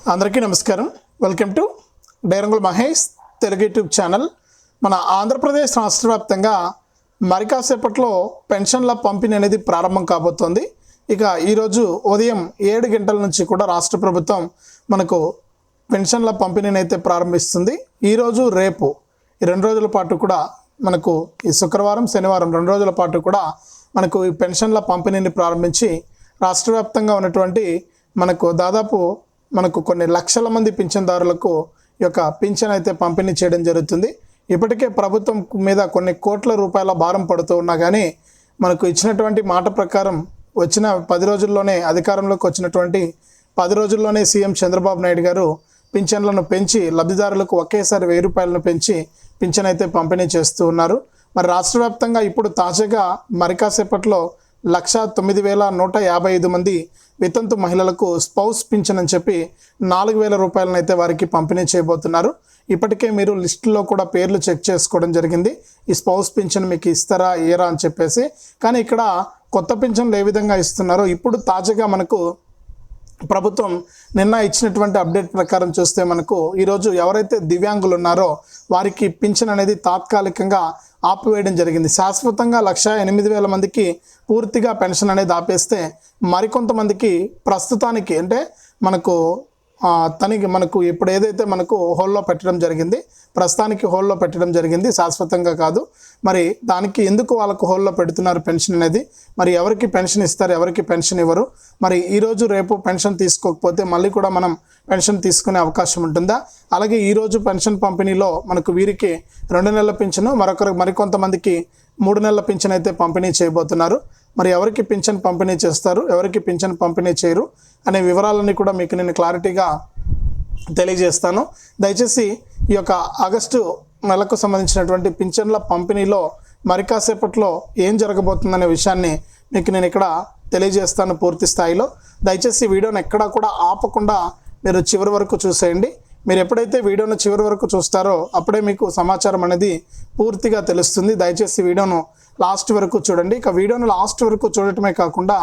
అందరికీ నమస్కారం. Welcome to డైరంగుల మహేష్ తెలుగు యూట్యూబ్ ఛానల్ మన ఆంధ్రప్రదేశ్ రాష్ట్ర వ్యాప్తంగా మరికాసేపట్లో పెన్షన్ల పంపిణీ అనేది ప్రారంభం కాబోతోంది. ఇక ఈరోజు ఉదయం ఏడు గంటల నుంచి కూడా రాష్ట్ర ప్రభుత్వం మనకు పెన్షన్ల పంపిణీని అయితే ప్రారంభిస్తుంది. ఈరోజు రేపు ఈ రెండు రోజుల పాటు కూడా మనకు ఈ శుక్రవారం శనివారం రెండు రోజుల పాటు కూడా మనకు ఈ పెన్షన్ల పంపిణీని ప్రారంభించి రాష్ట్ర వ్యాప్తంగా ఉన్నటువంటి మనకు దాదాపు మనకు కొన్ని లక్షల మంది పింఛన్దారులకు ఈ యొక్క పింఛన్ అయితే పంపిణీ చేయడం జరుగుతుంది. ఇప్పటికే ప్రభుత్వం మీద కొన్ని కోట్ల రూపాయల భారం పడుతూ ఉన్నా కానీ మనకు ఇచ్చినటువంటి మాట ప్రకారం వచ్చిన పది రోజుల్లోనే అధికారంలోకి వచ్చినటువంటి పది రోజుల్లోనే సీఎం చంద్రబాబు నాయుడు గారు పింఛన్లను పెంచి లబ్ధిదారులకు ఒకేసారి వెయ్యి రూపాయలను పెంచి పింఛన్ అయితే పంపిణీ చేస్తూ ఉన్నారు. మరి రాష్ట్ర వ్యాప్తంగా ఇప్పుడు తాజాగా మరికాసేపట్లో లక్ష తొమ్మిది వేల నూట యాభై ఐదు మంది వితంతు మహిళలకు స్పౌస్ పింఛన్ అని చెప్పి నాలుగు వేల రూపాయలను అయితే వారికి పంపిణీ చేయబోతున్నారు. ఇప్పటికే మీరు లిస్టులో కూడా పేర్లు చెక్ చేసుకోవడం జరిగింది. ఈ స్పౌస్ పింఛన్ మీకు ఇస్తారా ఏరా అని చెప్పేసి. కానీ ఇక్కడ కొత్త పింఛన్లు ఏ విధంగా ఇస్తున్నారో ఇప్పుడు తాజాగా మనకు ప్రభుత్వం నిన్న ఇచ్చినటువంటి అప్డేట్ ప్రకారం చూస్తే మనకు ఈరోజు ఎవరైతే దివ్యాంగులు ఉన్నారో వారికి పింఛన్ అనేది తాత్కాలికంగా ఆపివేయడం జరిగింది. శాశ్వతంగా లక్ష ఎనిమిది వేల మందికి పూర్తిగా పెన్షన్ అనేది ఆపేస్తే మరికొంతమందికి ప్రస్తుతానికి అంటే మనకు తనకి మనకు ఇప్పుడు ఏదైతే మనకు హోల్లో పెట్టడం జరిగింది ప్రస్తుతానికి హోల్లో పెట్టడం జరిగింది శాశ్వతంగా కాదు. మరి దానికి ఎందుకు వాళ్ళకు హోల్లో పెడుతున్నారు పెన్షన్ అనేది? మరి ఎవరికి పెన్షన్ ఇస్తారు ఎవరికి పెన్షన్ ఇవ్వరు? మరి ఈరోజు రేపు పెన్షన్ తీసుకోకపోతే మళ్ళీ కూడా మనం పెన్షన్ తీసుకునే అవకాశం ఉంటుందా? అలాగే ఈరోజు పెన్షన్ పంపిణీలో మనకు వీరికి రెండు నెలల పింఛను మరొకరు మరికొంతమందికి మూడు నెలల పింఛన్ అయితే పంపిణీ చేయబోతున్నారు. మరి ఎవరికి పింఛన్ పంపిణీ చేస్తారు ఎవరికి పింఛన్ పంపిణీ చేయరు అనే వివరాలన్నీ కూడా మీకు నేను క్లారిటీగా తెలియజేస్తాను. దయచేసి ఈ యొక్క ఆగస్టు నెలకు సంబంధించినటువంటి పింఛన్ల పంపిణీలో మరి కాసేపట్లో ఏం జరగబోతుందనే విషయాన్ని మీకు నేను ఇక్కడ తెలియజేస్తాను పూర్తి స్థాయిలో. దయచేసి వీడియోని ఎక్కడా కూడా ఆపకుండా మీరు చివరి వరకు చూసేయండి. మీరు ఎప్పుడైతే వీడియోను చివరి వరకు చూస్తారో అప్పుడే మీకు సమాచారం అనేది పూర్తిగా తెలుస్తుంది. దయచేసి వీడియోను లాస్ట్ వరకు చూడండి. ఇక వీడియోను లాస్ట్ వరకు చూడటమే కాకుండా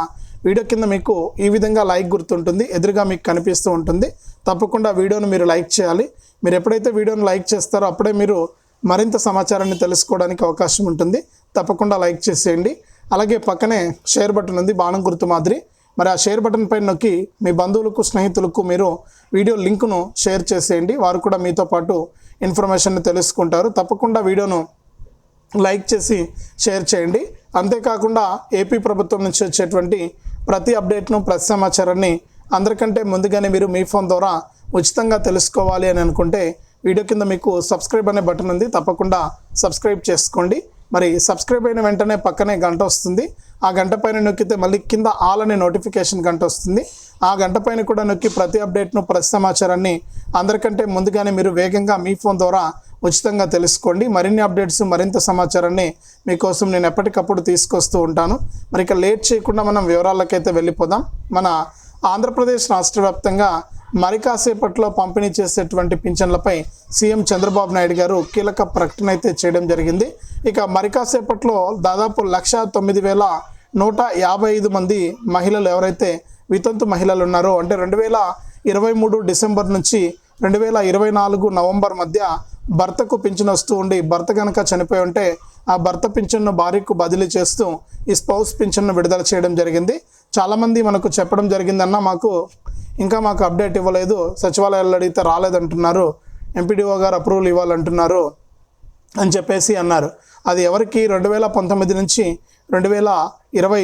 వీడియో కింద మీకు ఈ విధంగా లైక్ గుర్తుంటుంది. ఎదురుగా మీకు కనిపిస్తూ ఉంటుంది. తప్పకుండా వీడియోను మీరు లైక్ చేయాలి. మీరు ఎప్పుడైతే వీడియోను లైక్ చేస్తారో అప్పుడే మీరు మరింత సమాచారాన్ని తెలుసుకోవడానికి అవకాశం ఉంటుంది. తప్పకుండా లైక్ చేసేయండి. అలాగే పక్కనే షేర్ బటన్ ఉంది. బాణం గుర్తు మాదిరి. మరి ఆ షేర్ బటన్ పైన నొక్కి మీ బంధువులకు స్నేహితులకు మీరు వీడియో లింక్ను షేర్ చేసేయండి. వారు కూడా మీతో పాటు ఇన్ఫర్మేషన్ తెలుసుకుంటారు. తప్పకుండా వీడియోను లైక్ చేసి షేర్ చేయండి. అంతేకాకుండా ఏపీ ప్రభుత్వం నుంచి వచ్చేటువంటి ప్రతి అప్డేట్ను ప్రతి సమాచారాన్ని అందరికంటే ముందుగానే మీరు మీ ఫోన్ ద్వారా ఉచితంగా తెలుసుకోవాలి అని అనుకుంటే వీడియో కింద మీకు సబ్స్క్రైబ్ అనే బటన్ ఉంది. తప్పకుండా సబ్స్క్రైబ్ చేసుకోండి. మరి సబ్స్క్రైబ్ అయిన వెంటనే పక్కనే గంట వస్తుంది. ఆ గంట పైన నొక్కితే మళ్ళీ కింద ఆల్ అనే నోటిఫికేషన్ గంట వస్తుంది. ఆ గంట పైన కూడా నొక్కి ప్రతి అప్డేట్ను ప్రతి సమాచారాన్ని అందరికంటే ముందుగానే మీరు వేగంగా మీ ఫోన్ ద్వారా ఉచితంగా తెలుసుకోండి. మరిన్ని అప్డేట్స్ మరింత సమాచారాన్ని మీకోసం నేను ఎప్పటికప్పుడు తీసుకొస్తూ ఉంటాను. మరి ఇక లేట్ చేయకుండా మనం వివరాలకైతే వెళ్ళిపోదాం. మన ఆంధ్రప్రదేశ్ రాష్ట్ర వ్యాప్తంగా మరి కాసేపట్లో పంపిణీ చేసేటువంటి పింఛన్లపై సీఎం చంద్రబాబు నాయుడు గారు కీలక ప్రకటన అయితే చేయడం జరిగింది. ఇక మరి కాసేపట్లో దాదాపు లక్ష తొమ్మిది వేల నూట యాభై ఐదు మంది మహిళలు ఎవరైతే వితంతు మహిళలు ఉన్నారో అంటే రెండు వేల ఇరవై మూడు డిసెంబర్ నుంచి రెండు వేల ఇరవై నాలుగు నవంబర్ మధ్య భర్తకు పింఛను వస్తూ ఉండి భర్త కనుక చనిపోయి ఉంటే ఆ భర్త పింఛన్ను భార్యకు బదిలీ చేస్తూ ఈ స్పౌస్ పింఛన్ను విడుదల చేయడం జరిగింది. చాలామంది మనకు చెప్పడం జరిగిందన్న మాకు ఇంకా మాకు అప్డేట్ ఇవ్వలేదు. సచివాలయాల్లో అడిగితే రాలేదంటున్నారు. ఎంపీడీఓ గారు అప్రూవల్ ఇవ్వాలంటున్నారు అని చెప్పేసి అన్నారు. అది ఎవరికి? రెండు వేల పంతొమ్మిది నుంచి రెండు వేల ఇరవై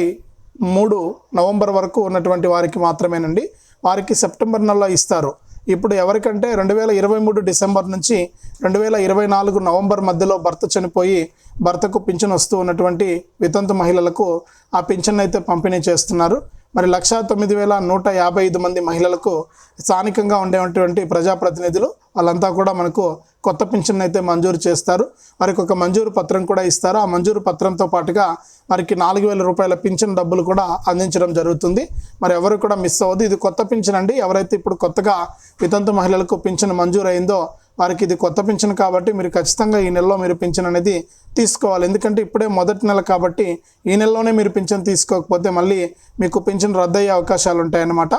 మూడు నవంబర్ వరకు ఉన్నటువంటి వారికి మాత్రమేనండి. వారికి సెప్టెంబర్ నెలలో ఇస్తారు. ఇప్పుడు ఎవరికంటే రెండు వేల ఇరవై మూడు డిసెంబర్ నుంచి రెండు వేల ఇరవై నాలుగు నవంబర్ మధ్యలో భర్త చనిపోయి భర్తకు పింఛన్ వస్తూ ఉన్నటువంటి వితంతు మహిళలకు ఆ పింఛన్ అయితే పంపిణీ చేస్తున్నారు. మరి లక్షా తొమ్మిది వేల నూట యాభై ఐదు మంది మహిళలకు స్థానికంగా ఉండేటువంటి ప్రజాప్రతినిధులు వాళ్ళంతా కూడా మనకు కొత్త పింఛన్ అయితే మంజూరు చేస్తారు. వారికి ఒక మంజూరు పత్రం కూడా ఇస్తారు. ఆ మంజూరు పత్రంతో పాటుగా వారికి నాలుగు వేల రూపాయల పింఛన్ డబ్బులు కూడా అందించడం జరుగుతుంది. మరి ఎవరు కూడా మిస్ అవ్వదు ఇది కొత్త పింఛన్ అండి. ఎవరైతే ఇప్పుడు కొత్తగా వితంతు మహిళలకు పింఛన్ మంజూరు అయిందో వారికి ఇది కొత్త పింఛన్ కాబట్టి మీరు ఖచ్చితంగా ఈ నెలలో మీరు పింఛన్ అనేది తీసుకోవాలి. ఎందుకంటే ఇప్పుడే మొదటి నెల కాబట్టి ఈ నెలలోనే మీరు పింఛన్ తీసుకోకపోతే మళ్ళీ మీకు పింఛన్ రద్దయ్యే అవకాశాలు ఉంటాయన్నమాట.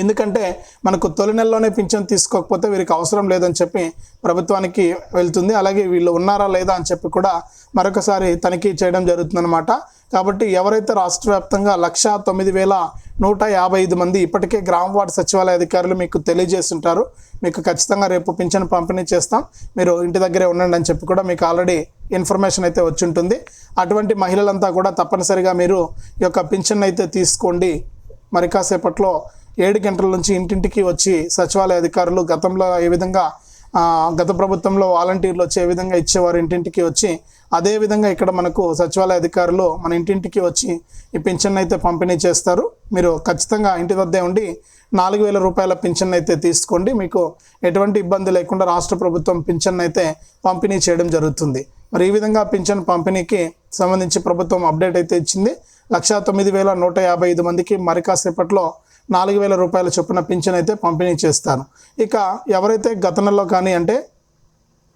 ఎందుకంటే మనకు తొలి నెలలోనే పింఛన్ తీసుకోకపోతే వీరికి అవసరం లేదని చెప్పి ప్రభుత్వానికి వెళ్తుంది. అలాగే వీళ్ళు ఉన్నారా లేదా అని చెప్పి కూడా మరొకసారి తనిఖీ చేయడం జరుగుతుందన్నమాట. కాబట్టి ఎవరైతే రాష్ట్ర వ్యాప్తంగా లక్ష తొమ్మిది వేల నూట యాభై ఐదు మంది ఇప్పటికే గ్రామ వార్డు సచివాలయ అధికారులు మీకు తెలియజేస్తుంటారు మీకు ఖచ్చితంగా రేపు పింఛన్ పంపిణీ చేస్తాం. మీరు ఇంటి దగ్గరే ఉండండి అని చెప్పి కూడా మీకు ఆల్రెడీ ఇన్ఫర్మేషన్ అయితే వచ్చి ఉంటుంది. అటువంటి మహిళలంతా కూడా తప్పనిసరిగా మీరు ఈ యొక్క పింఛన్ అయితే తీసుకోండి. మరి కాసేపట్లో ఏడు గంటల నుంచి ఇంటింటికి వచ్చి సచివాలయ అధికారులు గతంలో ఏ విధంగా గత ప్రభుత్వంలో వాలంటీర్లు వచ్చి ఏ విధంగా ఇచ్చేవారు ఇంటింటికి వచ్చి అదే విధంగా ఇక్కడ మనకు సచివాలయ అధికారులు మన ఇంటింటికి వచ్చి ఈ పింఛన్ అయితే పంపిణీ చేస్తారు. మీరు ఖచ్చితంగా ఇంటి వద్దే ఉండి నాలుగు వేల రూపాయల పింఛన్ అయితే తీసుకోండి. మీకు ఎటువంటి ఇబ్బంది లేకుండా రాష్ట్ర ప్రభుత్వం పింఛన్ అయితే పంపిణీ చేయడం జరుగుతుంది. మరి ఈ విధంగా పింఛన్ పంపిణీకి సంబంధించి ప్రభుత్వం అప్డేట్ అయితే ఇచ్చింది. లక్షా తొమ్మిది వేల నూట యాభై ఐదు మందికి మరి కాసేపట్లో నాలుగు వేల రూపాయల చొప్పున పింఛన్ అయితే పంపిణీ చేస్తారు ఇక ఎవరైతే గత నెలలో కానీ అంటే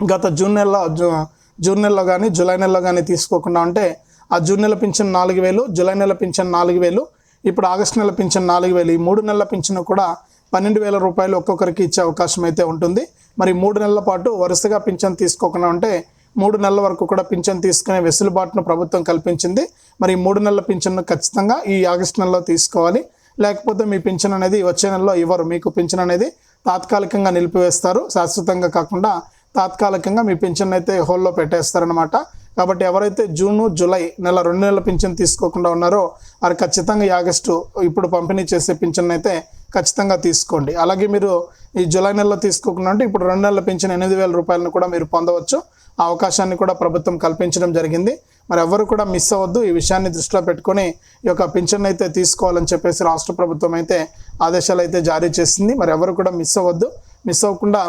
గత జూన్ నెలలో జూ- జూన్ నెలలో కానీ జూలై నెలలో కానీ తీసుకోకుండా ఉంటే ఆ జూన్ నెల పింఛన్ నాలుగు వేలు జూలై నెల పింఛన్ నాలుగు వేలు ఇప్పుడు ఆగస్టు నెల పింఛన్ నాలుగు వేలు ఈ మూడు నెలల పింఛను కూడా పన్నెండు వేల రూపాయలు ఒక్కొక్కరికి ఇచ్చే అవకాశం అయితే ఉంటుంది. మరి మూడు నెలల పాటు వరుసగా పింఛన్ తీసుకోకుండా ఉంటే మూడు నెలల వరకు కూడా పింఛన్ తీసుకునే వెసులుబాటును ప్రభుత్వం కల్పించింది. మరి మూడు నెలల పింఛన్ను ఖచ్చితంగా ఈ ఆగస్టు నెలలో తీసుకోవాలి. లేకపోతే మీ పింఛన్ అనేది వచ్చే నెలలో ఇవ్వరు. మీకు పింఛన్ అనేది తాత్కాలికంగా నిలిపివేస్తారు. శాశ్వతంగా కాకుండా తాత్కాలికంగా మీ పింఛన్ అయితే హోల్లో పెట్టేస్తారనమాట కాబట్టి ఎవరైతే జూను జూలై నెల రెండు నెలల పింఛన్ తీసుకోకుండా ఉన్నారో వారు ఖచ్చితంగా ఆగస్టు ఇప్పుడు పంపిణీ చేసే పింఛన్ అయితే ఖచ్చితంగా తీసుకోండి. అలాగే మీరు ఈ జూలై నెలలో తీసుకోకుండా ఉంటే ఇప్పుడు రెండు నెలల పింఛన్ ఎనిమిది వేల రూపాయలను కూడా మీరు పొందవచ్చు. అవకాశాన్ని కూడా ప్రభుత్వం కల్పించడం జరిగింది. మరి ఎవరు కూడా మిస్ అవ్వద్దు. ఈ విషయాన్ని దృష్టిలో పెట్టుకొని ఈ యొక్క పింఛన్ అయితే తీసుకోవాలని చెప్పేసి రాష్ట్ర ప్రభుత్వం అయితే ఆదేశాలు అయితే జారీ చేసింది. మరి ఎవరు కూడా మిస్ అవ్వద్దు. మిస్ అవ్వకుండా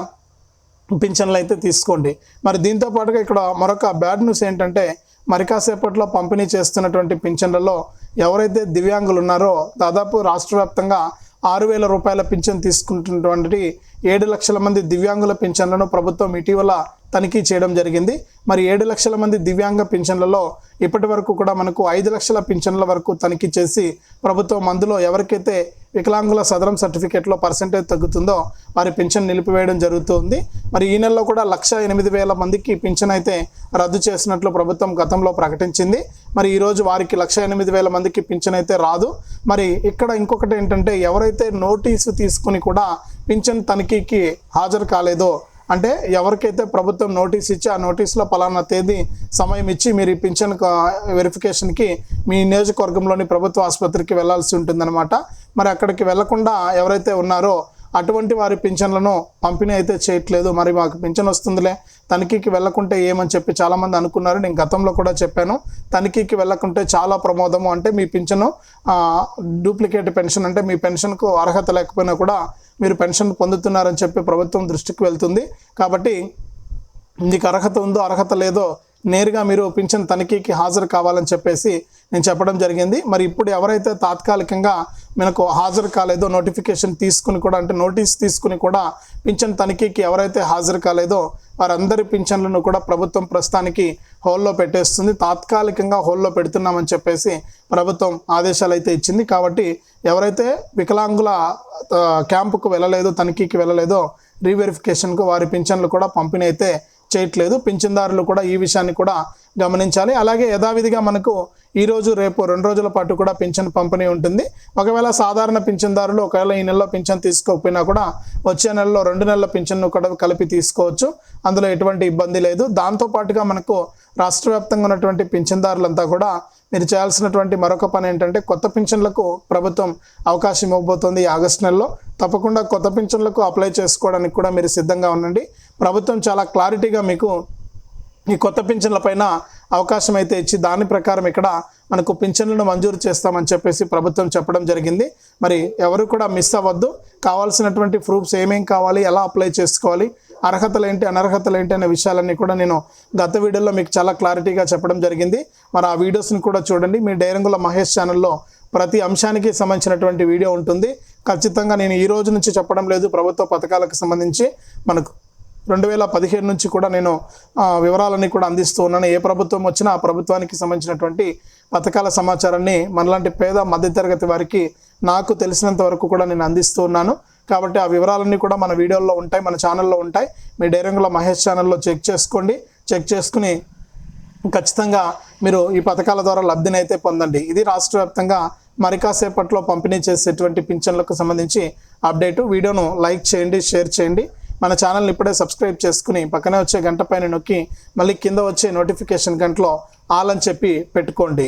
పింఛన్లు అయితే తీసుకోండి. మరి దీంతో పాటుగా ఇక్కడ మరొక బ్యాడ్ న్యూస్ ఏంటంటే మరి కాసేపట్లో పంపిణీ చేస్తున్నటువంటి పింఛన్లలో ఎవరైతే దివ్యాంగులు ఉన్నారో దాదాపు రాష్ట్ర వ్యాప్తంగా ఆరు వేల రూపాయల పింఛన్ తీసుకుంటున్నటువంటి ఏడు లక్షల మంది దివ్యాంగుల పింఛన్లను ప్రభుత్వం ఇటీవల తనిఖీ చేయడం జరిగింది. మరి ఏడు లక్షల మంది దివ్యాంగ పింఛన్లలో ఇప్పటి వరకు కూడా మనకు ఐదు లక్షల పింఛన్ల వరకు తనిఖీ చేసి ప్రభుత్వం అందులో ఎవరికైతే వికలాంగుల సదరం సర్టిఫికేట్లో పర్సంటేజ్ తగ్గుతుందో వారి పింఛన్ నిలిపివేయడం జరుగుతుంది. మరి ఈ నెలలో కూడా లక్ష ఎనిమిది వేల మందికి పింఛన్ అయితే రద్దు చేసినట్లు ప్రభుత్వం గతంలో ప్రకటించింది. మరి ఈరోజు వారికి లక్ష ఎనిమిది వేల మందికి పింఛన్ అయితే రాదు. మరి ఇక్కడ ఇంకొకటి ఏంటంటే ఎవరైతే నోటీసు తీసుకుని కూడా పింఛన్ తనిఖీకి హాజరు కాలేదో అంటే ఎవరికైతే ప్రభుత్వం నోటీస్ ఇచ్చి ఆ నోటీస్లో పలానా తేదీ సమయం ఇచ్చి మీరు ఈ పింఛన్ వెరిఫికేషన్కి మీ నియోజకవర్గంలోని ప్రభుత్వ ఆసుపత్రికి వెళ్ళాల్సి ఉంటుందన్నమాట. మరి అక్కడికి వెళ్ళకుండా ఎవరైతే ఉన్నారో అటువంటి వారి పింఛన్లను పంపిణీ అయితే చేయట్లేదు. మరి మాకు పింఛన్ వస్తుందిలే తనిఖీకి వెళ్ళకుంటే ఏమని చెప్పి చాలామంది అనుకున్నారు. నేను గతంలో కూడా చెప్పాను తనిఖీకి వెళ్ళకుంటే చాలా ప్రమోదము. అంటే మీ పింఛను డూప్లికేట్ పెన్షన్ అంటే మీ పెన్షన్కు అర్హత లేకపోయినా కూడా మీరు పెన్షన్ పొందుతున్నారని చెప్పి ప్రభుత్వం దృష్టికి వెళ్తుంది. కాబట్టి మీకు అర్హత ఉందో అర్హత లేదో నేరుగా మీరు పింఛన్ తనిఖీకి హాజరు కావాలని చెప్పేసి నేను చెప్పడం జరిగింది. మరి ఇప్పుడు ఎవరైతే తాత్కాలికంగా మనకు హాజరు కాలేదో నోటిఫికేషన్ తీసుకుని కూడా అంటే నోటీస్ తీసుకుని కూడా పింఛన్ తనిఖీకి ఎవరైతే హాజరు కాలేదో వారందరి పింఛన్లను కూడా ప్రభుత్వం ప్రస్తుతానికి హోల్లో పెట్టేస్తుంది. తాత్కాలికంగా హోల్లో పెడుతున్నామని చెప్పేసి ప్రభుత్వం ఆదేశాలు అయితే ఇచ్చింది. కాబట్టి ఎవరైతే వికలాంగుల క్యాంపుకు వెళ్ళలేదో తనిఖీకి వెళ్ళలేదో రీవెరిఫికేషన్కు వారి పింఛన్లు కూడా పంపిణీ అయితే చేయట్లేదు. పింఛన్దారులు కూడా ఈ విషయాన్ని కూడా గమనించాలి. అలాగే యథావిధిగా మనకు ఈ రోజు రేపు రెండు రోజుల పాటు కూడా పింఛన్ పంపిణీ ఉంటుంది. ఒకవేళ సాధారణ పింఛన్దారులు ఒకవేళ ఈ నెలలో పింఛన్ తీసుకోకపోయినా కూడా వచ్చే నెలలో రెండు నెలల పింఛన్ను కూడా కలిపి తీసుకోవచ్చు. అందులో ఎటువంటి ఇబ్బంది లేదు. దాంతో పాటుగా మనకు రాష్ట్ర వ్యాప్తంగా ఉన్నటువంటి పింఛన్దారులంతా కూడా మీరు చేయాల్సినటువంటి మరొక పని ఏంటంటే కొత్త పింఛన్లకు ప్రభుత్వం అవకాశం ఇవ్వబోతోంది ఆగస్టు నెలలో. తప్పకుండా కొత్త పింఛన్లకు అప్లై చేసుకోవడానికి కూడా మీరు సిద్ధంగా ఉండండి. ప్రభుత్వం చాలా క్లారిటీగా మీకు ఈ కొత్త పింఛన్ల పైన అవకాశం అయితే ఇచ్చి దాని ప్రకారం ఇక్కడ మనకు పింఛన్లను మంజూరు చేస్తామని చెప్పేసి ప్రభుత్వం చెప్పడం జరిగింది. మరి ఎవరు కూడా మిస్ అవ్వద్దు. కావాల్సినటువంటి ప్రూఫ్స్ ఏమేం కావాలి ఎలా అప్లై చేసుకోవాలి అర్హతలు ఏంటి అనర్హతలు ఏంటి అనే విషయాలన్నీ కూడా నేను గత వీడియోలో మీకు చాలా క్లారిటీగా చెప్పడం జరిగింది. మరి ఆ వీడియోస్ని కూడా చూడండి. మీ డైరంగుల మహేష్ ఛానల్లో ప్రతి అంశానికి సంబంధించినటువంటి వీడియో ఉంటుంది. ఖచ్చితంగా నేను ఈ రోజు నుంచి చెప్పడం లేదు. ప్రభుత్వ పథకాలకు సంబంధించి మనకు రెండు వేల పదిహేను నుంచి కూడా నేను వివరాలన్నీ కూడా అందిస్తూ ఉన్నాను. ఏ ప్రభుత్వం వచ్చినా ఆ ప్రభుత్వానికి సంబంధించినటువంటి పథకాల సమాచారాన్ని మనలాంటి పేద మధ్యతరగతి వారికి నాకు తెలిసినంత వరకు కూడా నేను అందిస్తూ ఉన్నాను. కాబట్టి ఆ వివరాలన్నీ కూడా మన వీడియోల్లో ఉంటాయి మన ఛానల్లో ఉంటాయి. మీ డైరంగుల మహేష్ ఛానల్లో చెక్ చేసుకోండి. చెక్ చేసుకుని ఖచ్చితంగా మీరు ఈ పథకాల ద్వారా లబ్ధినైతే పొందండి. ఇది రాష్ట్ర వ్యాప్తంగా మరి కాసేపట్లో పంపిణీ చేసేటువంటి పింఛన్లకు సంబంధించి అప్డేటు. వీడియోను లైక్ చేయండి షేర్ చేయండి. మన ఛానల్ని ఇప్పుడే సబ్స్క్రైబ్ చేసుకుని పక్కనే వచ్చే గంట పైన నొక్కి మళ్ళీ కింద వచ్చే నోటిఫికేషన్ గంటలో ఆల్ అని చెప్పి పెట్టుకోండి.